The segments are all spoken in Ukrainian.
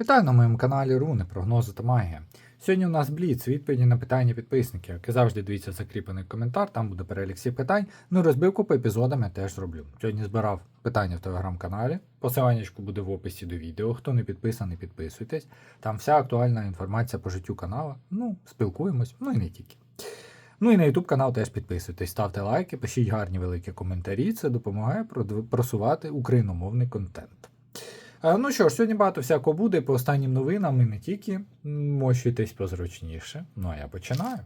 Вітаю на моєму каналі Руни, прогнози та магія. Сьогодні у нас Бліц, відповіді на питання підписників. Як і завжди, дивіться закріплений коментар, там буде перелік всіх питань. Ну розбивку по епізодам я теж зроблю. Сьогодні збирав питання в телеграм-каналі. Посиланнячку буде в описі до відео. Хто не підписаний, підписуйтесь. Там вся актуальна інформація по життю каналу. Ну, спілкуємось, ну і не тільки. Ну і на YouTube канал теж підписуйтесь, ставте лайки, пишіть гарні великі коментарі. Це допомагає просувати україномовний контент. Е, Ну що ж, сьогодні багато всякого буде по останнім новинам і не тільки. Мощуйтесь позручніше. Ну а я починаю.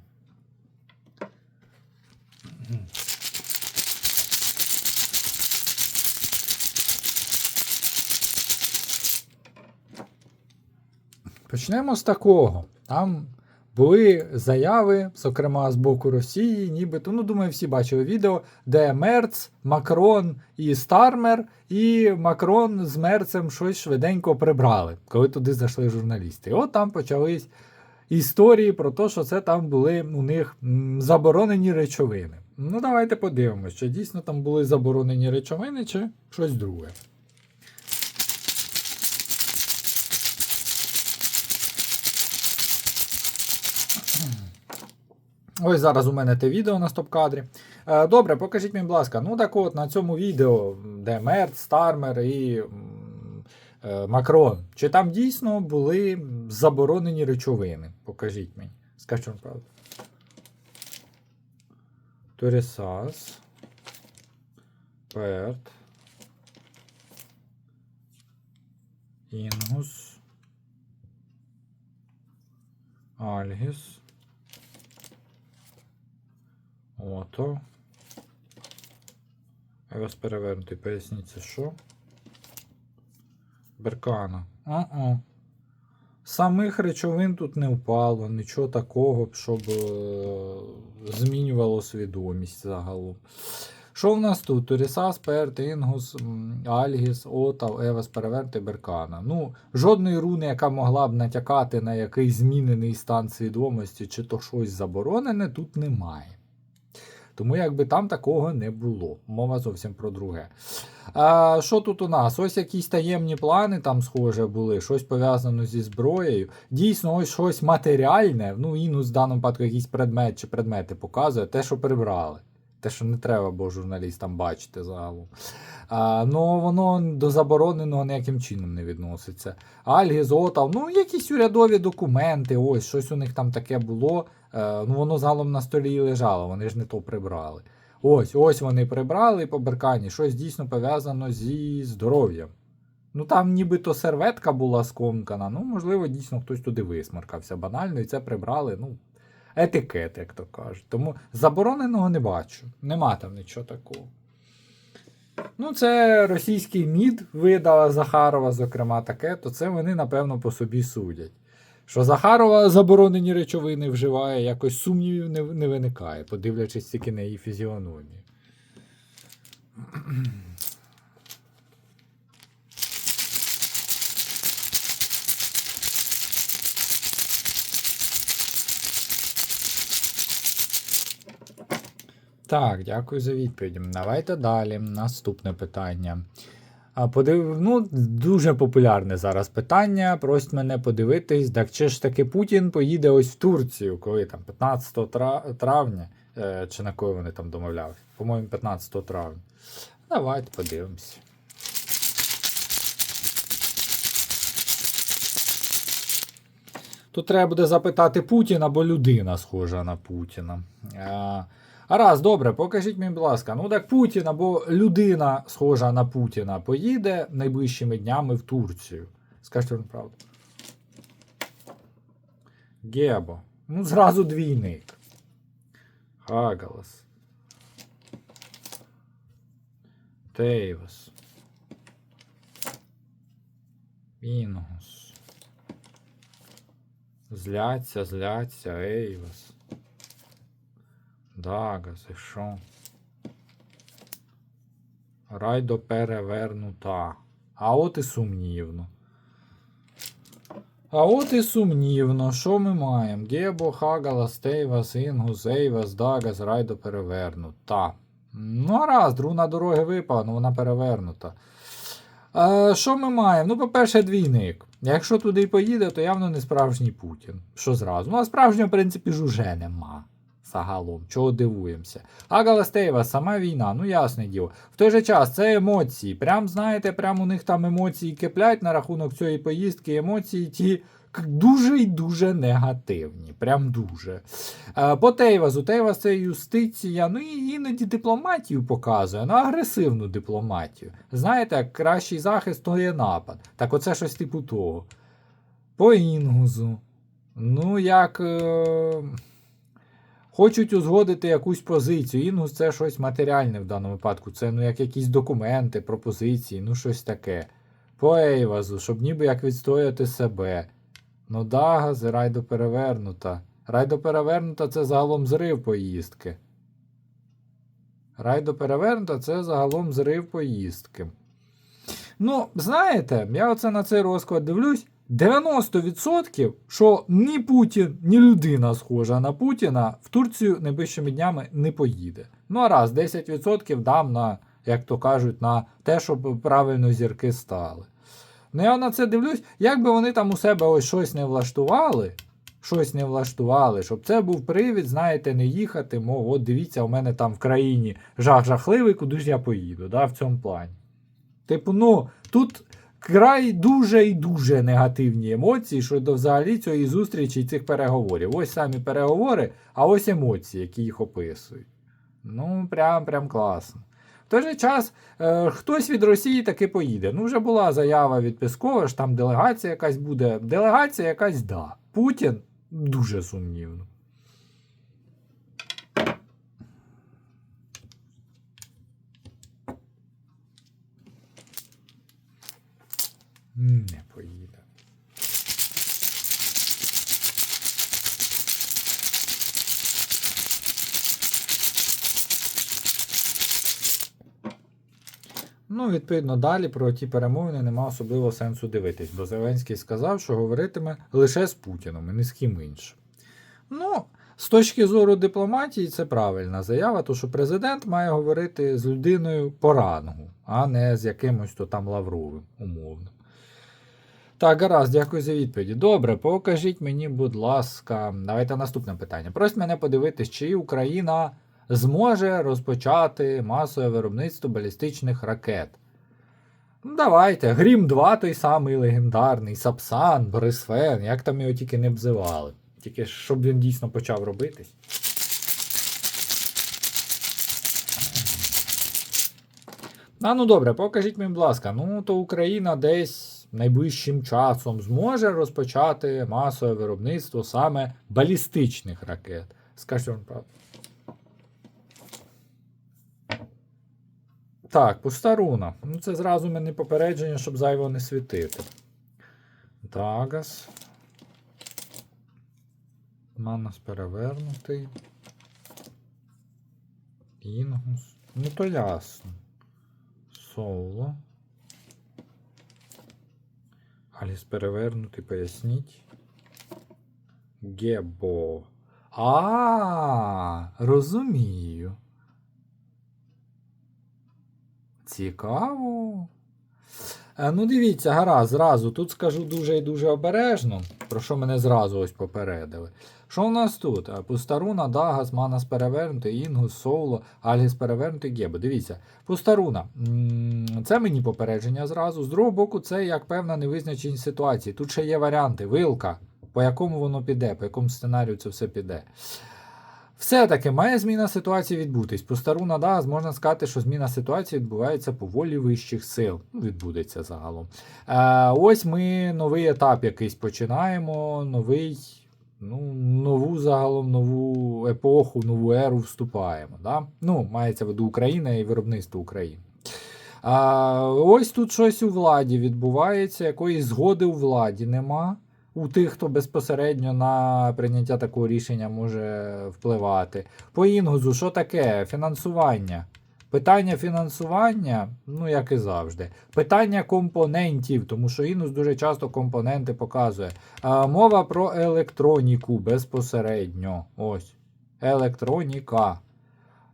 Почнемо з такого. Там були заяви, зокрема з боку Росії, нібито, ну думаю, всі бачили відео, де Мерц, Макрон і Стармер, і Макрон з Мерцем щось швиденько прибрали, коли туди зайшли журналісти. І от там почались історії про те, що це там були у них заборонені речовини. Ну, давайте подивимося, чи дійсно там були заборонені речовини, чи щось друге. Ось зараз у мене те відео на стоп-кадрі. Е, Добре, покажіть мені, будь ласка. Ну так от на цьому відео, де Мерц, Стармер і е, Макрон. Чи там дійсно були заборонені речовини? Покажіть мені. Скажіть вам правду. Торісас. Перт. Інгус. Альгіс. Ото. Раз перевернутий, поясніть, це що? Беркана. А-а. Самих речовин тут не впало, нічого такого, щоб е, змінювало свідомість загалом. Що в нас тут? Турісас, Перт, Інгус, Альгіс, Отав, Евас, перевернутий, Беркана. Ну, жодної руни, яка могла б натякати на якийсь змінений стан свідомості, чи то щось заборонене, тут немає. Тому якби там такого не було. Мова зовсім про друге. А, Що тут у нас? Ось якісь таємні плани там, схоже, були, щось пов'язано зі зброєю. Дійсно, ось щось матеріальне. Ну, інус в даному випадку якийсь предмет чи предмети показує, те, що прибрали. Те, що не треба, бо журналістам бачити загалом. Ну, воно до забороненого ніяким чином не відноситься. Альги, Зотав, ну, якісь урядові документи, ось щось у них там таке було. Е, ну, воно загалом на столі лежало, вони ж не то прибрали. Ось, ось вони прибрали по беркані, щось дійсно пов'язано зі здоров'ям. Ну там нібито серветка була скомкана, ну, можливо, дійсно хтось туди висмаркався банально, і це прибрали, ну, етикет, як то кажуть. Тому забороненого не бачу. Нема там нічого такого. Ну, це російський мід видала Захарова, зокрема, таке, то це вони, напевно, по собі судять. Що Захарова заборонені речовини вживає, якось сумнівів не, не виникає, подивлячись тільки на її фізіономію. Так, дякую за відповідь. Давайте далі. Наступне питання. Подив... Ну, дуже популярне зараз питання. Просять мене подивитись, так чи ж таки Путін поїде ось в Турцію, коли там 15 травня, е, чи на коли вони там домовлялися? По-моєму, 15 травня. Давайте подивимось. Тут треба буде запитати Путіна, бо людина схожа на Путіна. Раз, добре, покажіть мені, будь ласка. Ну так Путін або людина схожа на Путіна поїде найближчими днями в Турцію. Скажіть вам правду. Гебо. Ну, зразу двійник. Хагалас. Тейвас. Інгус. Зляться, зляться, Ейвас. Дагас, і що? Райдо перевернута. А от і сумнівно. А от і сумнівно, що ми маємо? Гебо, Хагала, Стейвас, Інгус, Ейвас, Дагас, Райдо перевернута. Ну, раз, руна дороги випала, але вона перевернута. А, що ми маємо? Ну, по-перше, двійник. Якщо туди поїде, то явно не справжній Путін. Що зразу? Ну, а справжнього, в принципі, ж уже нема. Загалом, чого дивуємося. А Галастеєва, сама війна, ну ясне діло. В той же час це емоції. Прям знаєте, прям у них там емоції киплять на рахунок цієї поїздки. Емоції ті дуже і дуже негативні. Прям дуже. Е, По Тейвазу, Тейваз це юстиція, ну і іноді дипломатію показує, ну агресивну дипломатію. Знаєте, кращий захист то є напад. Так оце щось типу того. По Інгузу. Ну, як. Е... Хочуть узгодити якусь позицію. Інгус це щось матеріальне в даному випадку. Це ну, як якісь документи, пропозиції, ну щось таке. По Ейвазу, щоб ніби як відстояти себе. Ну Дагаз і райдо перевернута. Райдо перевернута це загалом зрив поїздки. Райдо перевернута це загалом зрив поїздки. Ну, знаєте, я оце на цей розклад дивлюсь. 90%, що ні Путін, ні людина схожа на Путіна в Турцію найближчими днями не поїде. Ну а раз, 10% дам на, як то кажуть, на те, щоб правильно зірки стали. Ну я на це дивлюсь, як би вони там у себе ось щось не влаштували, щось не влаштували, щоб це був привід, знаєте, не їхати, мов, от дивіться, у мене там в країні жах жахливий, куди ж я поїду, да, в цьому плані. Типу, ну, тут край дуже і дуже негативні емоції щодо взагалі цієї зустрічі і цих переговорів. Ось самі переговори, а ось емоції, які їх описують. Ну, прям прям класно. В той же час е, хтось від Росії таки поїде. Ну, вже була заява від Пескова, що там делегація якась буде. Делегація якась да. Путін дуже сумнівно. Не поїде. Ну, відповідно, далі про ті перемовини нема особливого сенсу дивитись, бо Зеленський сказав, що говоритиме лише з Путіном і ні з ким іншим. Ну, з точки зору дипломатії, це правильна заява, то що президент має говорити з людиною по рангу, а не з якимось то там Лавровим, умовно. Так, гаразд, дякую за відповіді. Добре, покажіть мені, будь ласка, давайте наступне питання. Просить мене подивитись, чи Україна зможе розпочати масове виробництво балістичних ракет. Ну, давайте. Грім 2 той самий легендарний, Сапсан, Борисфен, як там його тільки не обзивали. Тільки щоб він дійсно почав робитись. А ну добре, покажіть мені, будь ласка, ну то Україна десь найближчим часом зможе розпочати масове виробництво саме балістичних ракет. Скажіть вам правду. Так, пуста руна. Ну, це зразу мені попередження, щоб зайво не світити. Дагас. Манас перевернутий. Інгус. Ну то ясно. Соло. Аліс перевернути, поясніть. Гебо. А, розумію. Цікаво. Е, Ну, дивіться, гаразд, зразу. Тут скажу дуже і дуже обережно, про що мене зразу ось попередили. Що у нас тут? Е, Пустаруна, Дагас, Манас перевернутий, Інгус, Соуло, Альгіс перевернутий, Гебо. Дивіться, Пустаруна. Це мені попередження зразу. З другого боку, це як певна невизначеність ситуації. Тут ще є варіанти. Вилка, по якому воно піде, по якому сценарію це все піде. Все-таки має зміна ситуації відбутись. По стару Надагаз можна сказати, що зміна ситуації відбувається по волі вищих сил. Ну, відбудеться загалом. Е, ось ми новий етап якийсь починаємо, новий, ну, нову загалом нову епоху, нову еру вступаємо. Да? Ну, мається в виду Україна і виробництво України. А, ось тут щось у владі відбувається, якоїсь згоди у владі нема у тих, хто безпосередньо на прийняття такого рішення може впливати. По інгузу, що таке? Фінансування. Питання фінансування, ну як і завжди. Питання компонентів, тому що Інус дуже часто компоненти показує. А, мова про електроніку безпосередньо. Ось. Електроніка.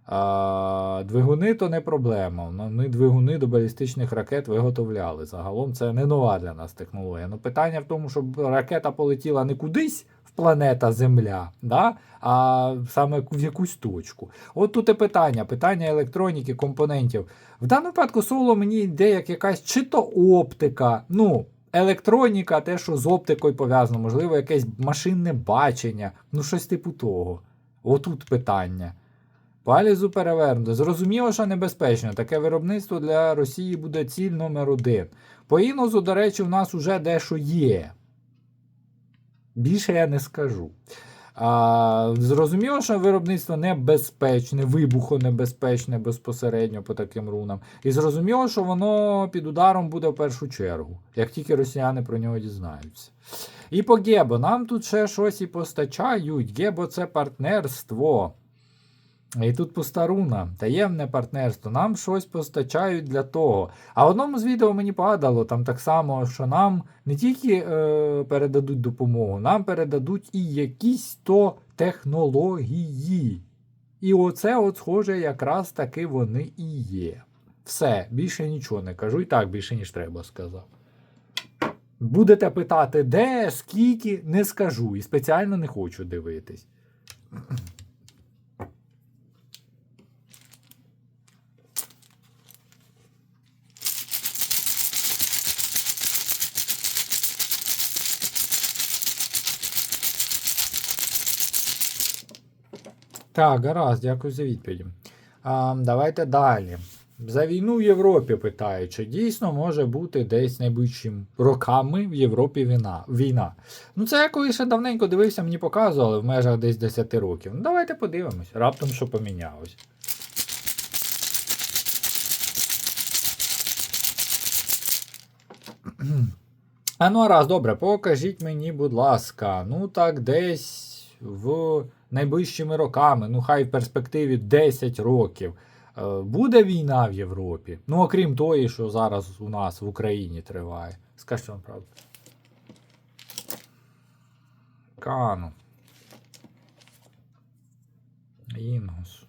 А, двигуни то не проблема. Ну, Ми двигуни до балістичних ракет виготовляли. Загалом це не нова для нас технологія. Ну, питання в тому, щоб ракета полетіла не кудись планета Земля, да? а саме в якусь точку. От тут і питання: питання електроніки, компонентів. В даному випадку соло мені йде як якась чи то оптика. ну, Електроніка, те, що з оптикою пов'язано, можливо, якесь машинне бачення, ну щось типу того. Отут питання. Палізу перевернуто. Зрозуміло, що небезпечно. Таке виробництво для Росії буде ціль номер один. По інозу, до речі, в нас уже дещо є. Більше я не скажу. А, зрозуміло, що виробництво небезпечне, вибухонебезпечне безпосередньо по таким рунам. І зрозуміло, що воно під ударом буде в першу чергу, як тільки росіяни про нього дізнаються. І по Гебо, нам тут ще щось і постачають. Гебо це партнерство. І тут пуста руна, таємне партнерство. Нам щось постачають для того. А в одному з відео мені падало там так само, що нам не тільки е, передадуть допомогу, нам передадуть і якісь то технології. І оце, от, схоже, якраз таки вони і є. Все, більше нічого не кажу, і так більше, ніж треба сказав. Будете питати, де, скільки, не скажу. І спеціально не хочу дивитись. Так, гаразд, дякую за відповідь. А, давайте далі. За війну в Європі питають, чи дійсно може бути десь найближчим роками в Європі війна. війна. Ну, це я коли давненько дивився, мені показували в межах десь 10 років. Ну, давайте подивимось, раптом що помінялось. А ну, раз, добре, покажіть мені, будь ласка, ну так десь в найближчими роками, ну хай в перспективі 10 років. е, Буде війна в Європі. Ну, окрім тої, що зараз у нас в Україні триває. Скажіть вам правду. Кану. Інгус.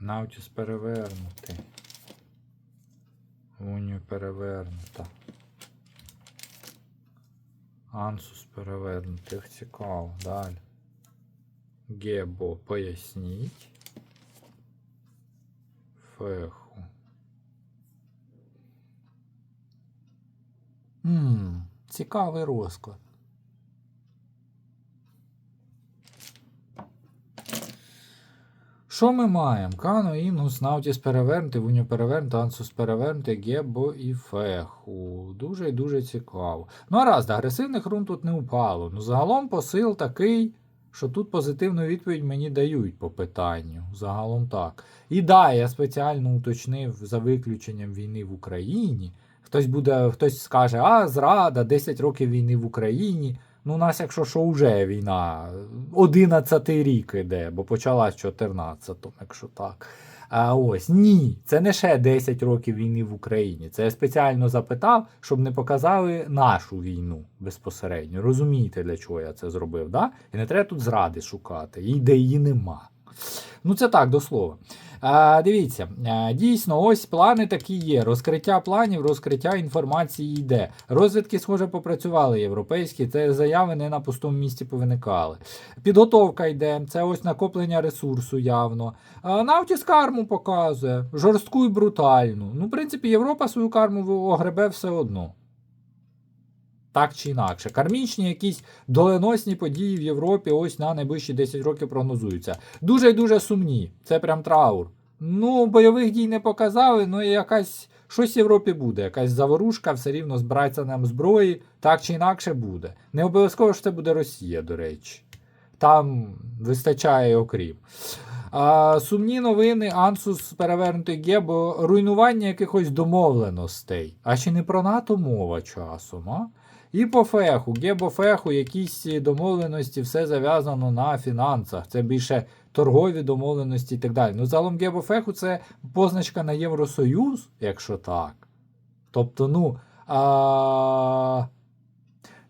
Наутіс перевернути. Унію перевернута. Ансус переведених Цікаво. Далі. Гебо поясніть. Феху. Ммм, цікавий розклад. Що ми маємо? Кано, Інгус, Наутіс перевернути, Вуню перевернути, Ансус перевернути, Гебо і Феху. Дуже і дуже цікаво. Ну, а раз, агресивних рун тут не упало. Ну, загалом посил такий, що тут позитивну відповідь мені дають по питанню. Загалом так. І да, я спеціально уточнив за виключенням війни в Україні. Хтось буде, хтось скаже, а зрада, 10 років війни в Україні. Ну, у нас, якщо що, вже війна, 11 рік іде, бо почалась 14-му, якщо так. А ось ні, це не ще 10 років війни в Україні. Це я спеціально запитав, щоб не показали нашу війну безпосередньо. Розумієте, для чого я це зробив, да? І не треба тут зради шукати, і нема. Ну, це так, до слова. А, дивіться, дійсно, ось плани такі є. Розкриття планів, розкриття інформації йде. Розвідки, схоже, попрацювали європейські, це заяви не на пустому місці повиникали. Підготовка йде, це ось накоплення ресурсу явно. А, Наутіс карму показує, жорстку і брутальну. Ну, в принципі, Європа свою карму огребе все одно. Так чи інакше. Кармічні якісь доленосні події в Європі ось на найближчі 10 років прогнозуються. Дуже і дуже сумні. Це прям траур. Ну, бойових дій не показали, ну і якась щось в Європі буде. Якась заворушка, все рівно збирається нам зброї, так чи інакше буде. Не обов'язково що це буде Росія, до речі. Там вистачає окрім. А, сумні новини, Ансус перевернутий Гебо, руйнування якихось домовленостей. А чи не про НАТО мова часом? а? І по феху, Гебо феху, якісь домовленості, все зав'язано на фінансах. Це більше торгові домовленості і так далі. Ну, загалом Гебо феху це позначка на Євросоюз, якщо так. Тобто, ну. А...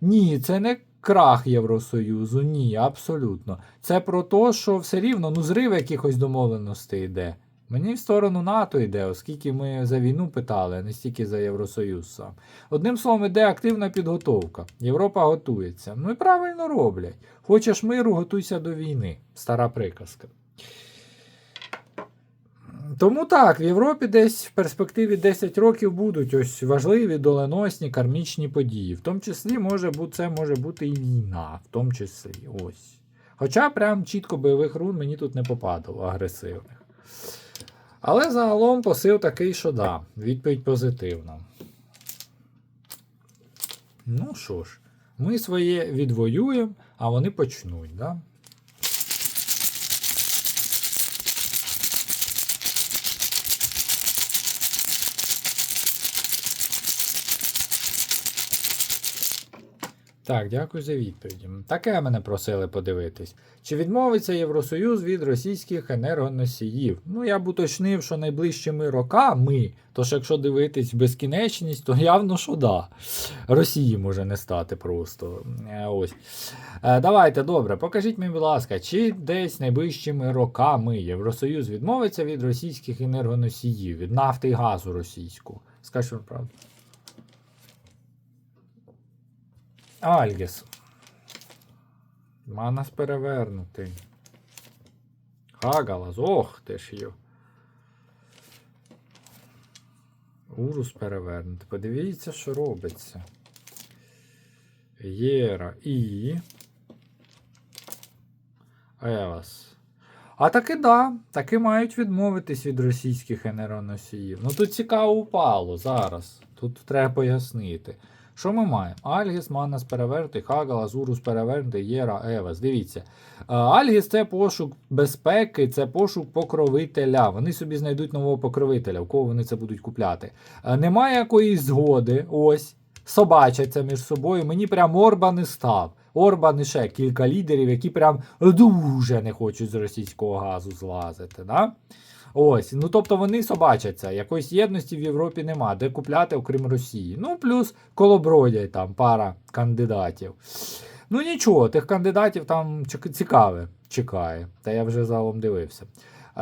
Ні, це не крах Євросоюзу. Ні, абсолютно. Це про те, що все рівно ну, зрив якихось домовленостей йде. Мені в сторону НАТО йде, оскільки ми за війну питали, не стільки за Євросоюз сам. Одним словом, іде активна підготовка. Європа готується. Ну і правильно роблять. Хочеш миру, готуйся до війни. Стара приказка. Тому так, в Європі десь в перспективі 10 років будуть ось важливі доленосні кармічні події. В тому числі може бути, це може бути і війна, в тому числі. Ось. Хоча прям чітко бойових рун мені тут не попадало агресивних. Але загалом посил такий, що да, відповідь позитивна. Ну що ж, ми своє відвоюємо, а вони почнуть, да? Так, дякую за відповіді. Таке мене просили подивитись. Чи відмовиться Євросоюз від російських енергоносіїв? Ну, я б уточнив, що найближчими роками, тож якщо дивитись в безкінечність, то явно, що да. Росії може не стати просто. Е, Ось. Е, Давайте, добре, покажіть мені, будь ласка, чи десь найближчими роками Євросоюз відмовиться від російських енергоносіїв, від нафти і газу російського? Скажіть правду. Альгіс. Манас перевернутий. Хагалас. Ох ти ж йо. Урус перевернутий. Подивіться, що робиться. Єра і. Евас. А таки да, таки мають відмовитись від російських енергоносіїв. Ну тут цікаво упало зараз. Тут треба пояснити. Що ми маємо? Альгіс, Манас перевернутий, Хагала, Зурус перевернутий, Єра, Евас. Дивіться. Е, Альгіс це пошук безпеки, це пошук покровителя. Вони собі знайдуть нового покровителя, у кого вони це будуть купляти. Е, Немає якоїсь згоди, ось. Собачаться між собою. Мені прям Орбан і став. Орбан і ще кілька лідерів, які прям дуже не хочуть з російського газу злазити. Да? Ось, ну тобто вони собачаться, якоїсь єдності в Європі нема, де купляти, окрім Росії. Ну, плюс колобродять там пара кандидатів. Ну нічого, тих кандидатів там цікаве чекає. Та я вже залом дивився. Е,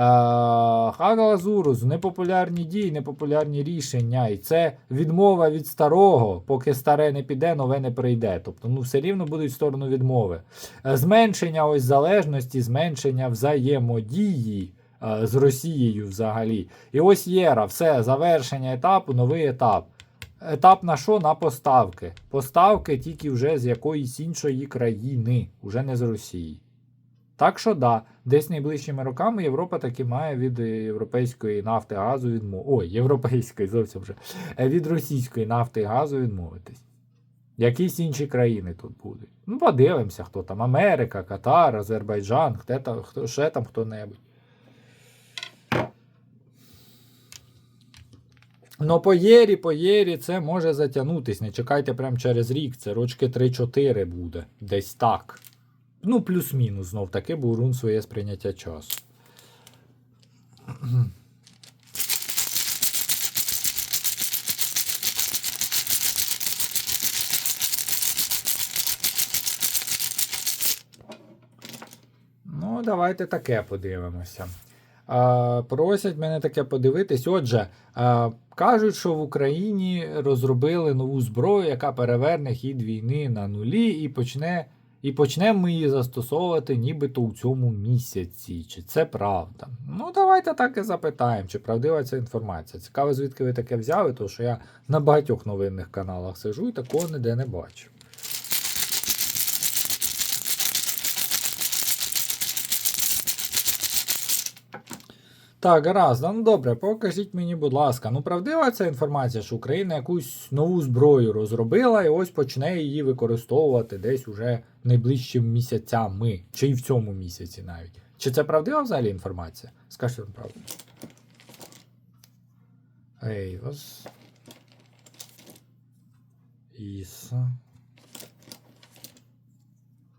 Хагала Зурус, непопулярні дії, непопулярні рішення. І це відмова від старого, поки старе не піде, нове не прийде. Тобто, ну, все рівно будуть в сторону відмови. Е, Зменшення ось залежності, зменшення взаємодії е, з Росією взагалі. І ось Єра, все, завершення етапу, новий етап. Етап на що? На поставки. Поставки тільки вже з якоїсь іншої країни, уже не з Росії. Так що да, десь найближчими роками Європа таки має від е, європейської нафти газу відмовитись. Ой, європейської зовсім вже. Е, Від російської нафти газу відмовитись. Якісь інші країни тут будуть. Ну, подивимося, хто там. Америка, Катар, Азербайджан, хто хто, ще там хто-небудь. Ну, по єрі, по єрі це може затягнутись. Не чекайте прямо через рік. Це рочки 3-4 буде. Десь так. Ну, плюс-мінус знов таки, бо у рун своє сприйняття часу. Ну, давайте таке подивимося. Просять мене таке подивитись. Отже, кажуть, що в Україні розробили нову зброю, яка переверне хід війни на нулі і почне. І почнемо ми її застосовувати нібито у цьому місяці. Чи це правда? Ну, давайте так і запитаємо, чи правдива ця інформація. Цікаво, звідки ви таке взяли, тому що я на багатьох новинних каналах сижу і такого ніде не бачу. Так, гаразд, ну добре, покажіть мені, будь ласка, ну правдива ця інформація, що Україна якусь нову зброю розробила і ось почне її використовувати десь уже найближчими місяцями, чи й в цьому місяці навіть. Чи це правдива взагалі інформація? Скажіть вам правду. Ейвас. Іса.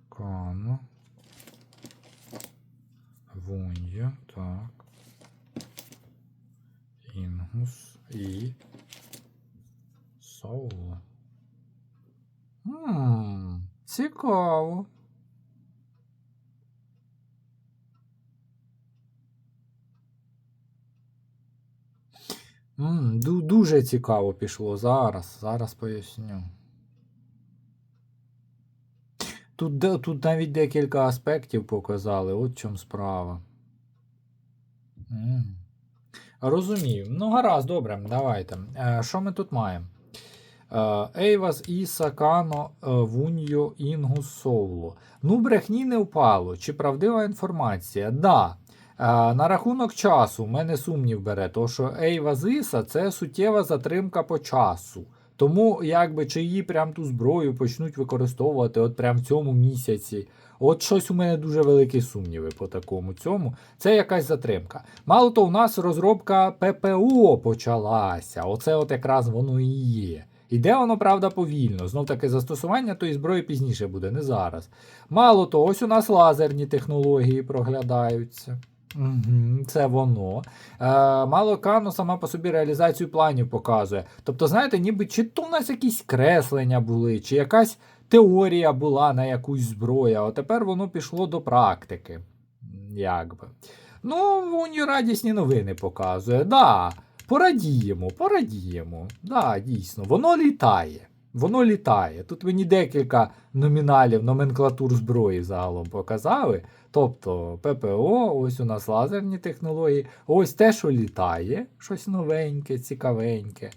Кано. Вунья, так. Інгус і Соло. Ммм, Цікаво. М, ду- дуже цікаво пішло. Зараз, зараз поясню. Тут, тут навіть декілька аспектів показали, от в чому справа. М. Розумію. Ну, гаразд, добре, давайте. Е, що ми тут маємо? Е, Ейвас Іса Кано е, Вуньо Інгу Соуло. Ну, брехні не впало. Чи правдива інформація? Да. На рахунок часу в мене сумнів бере, то що Ейвас Іса це суттєва затримка по часу. Тому, якби чи її прям ту зброю почнуть використовувати от прям в цьому місяці. От щось у мене дуже великі сумніви по такому цьому. Це якась затримка. Мало то, у нас розробка ППО почалася. Оце от якраз воно і є. Іде воно, правда, повільно. Знов таки застосування тої зброї пізніше буде, не зараз. Мало того, ось у нас лазерні технології проглядаються. Це воно. Е, мало Кано сама по собі реалізацію планів показує. Тобто, знаєте, ніби чи то у нас якісь креслення були, чи якась теорія була на якусь зброю, а тепер воно пішло до практики. Якби. Ну, Вуню радісні новини показує. Да, порадіємо, порадіємо. Да, дійсно, воно літає. Воно літає. Тут мені декілька номіналів, номенклатур зброї загалом показали. Тобто ППО, ось у нас лазерні технології, ось те, що літає, щось новеньке, цікавеньке.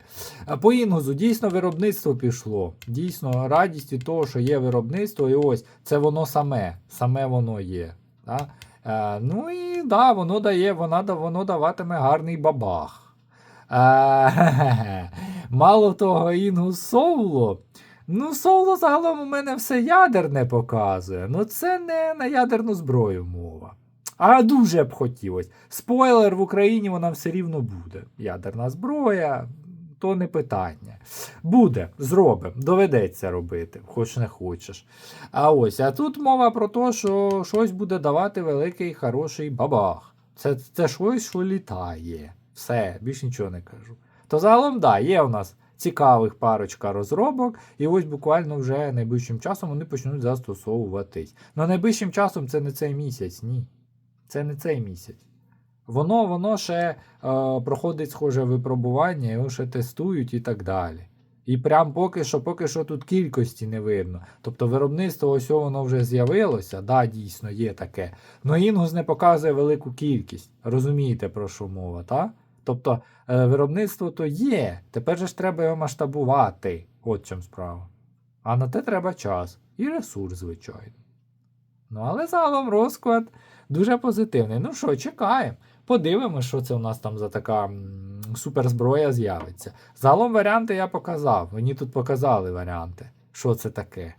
По інгузу дійсно виробництво пішло. Дійсно, радість від того, що є виробництво, і ось це воно саме, саме воно є. Да? Е, ну і да, воно дає, вона, воно даватиме гарний бабах. Е, мало того, інгус Соуло. Ну, Соуло загалом у мене все ядерне показує. Ну, це не на ядерну зброю мова. А дуже б хотілося. Спойлер, в Україні вона все рівно буде. Ядерна зброя, то не питання. Буде, зробимо, доведеться робити, хоч не хочеш. А ось, а тут мова про те, що щось буде давати великий хороший бабах. Це, це щось, що літає. Все, більш нічого не кажу. То загалом, да, є у нас цікавих парочка розробок, і ось буквально вже найближчим часом вони почнуть застосовуватись. Ну найближчим часом це не цей місяць, ні. Це не цей місяць. Воно, воно ще е, проходить схоже випробування, його ще тестують і так далі. І прям поки що, поки що тут кількості не видно. Тобто виробництво ось воно вже з'явилося, да, дійсно є таке. Но Інгус не показує велику кількість. Розумієте, про що мова, так? Тобто е, виробництво то є. Тепер же ж треба його масштабувати. От чому справа. А на те треба час і ресурс, звичайно. Ну, але загалом розклад дуже позитивний. Ну що, чекаємо. Подивимось, що це у нас там за така суперзброя з'явиться. Загалом варіанти я показав. Мені тут показали варіанти. Що це таке?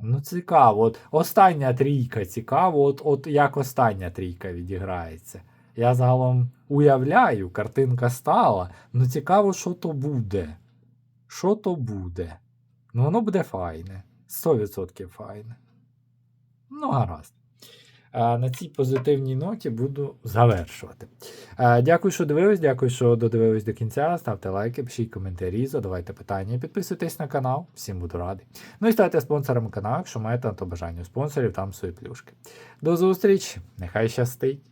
Ну, цікаво. От остання трійка цікаво, от, от як остання трійка відіграється. Я загалом уявляю, картинка стала. Ну, цікаво, що то буде. Що то буде? Ну, воно буде файне. 100% файне. Ну, гаразд. На цій позитивній ноті буду завершувати. Дякую, що дивились, дякую, що додивились до кінця. Ставте лайки, пишіть коментарі, задавайте питання, підписуйтесь на канал, всім буду радий. Ну і ставте спонсором каналу, якщо маєте на то бажання у спонсорів, там свої плюшки. До зустрічі, нехай щастить!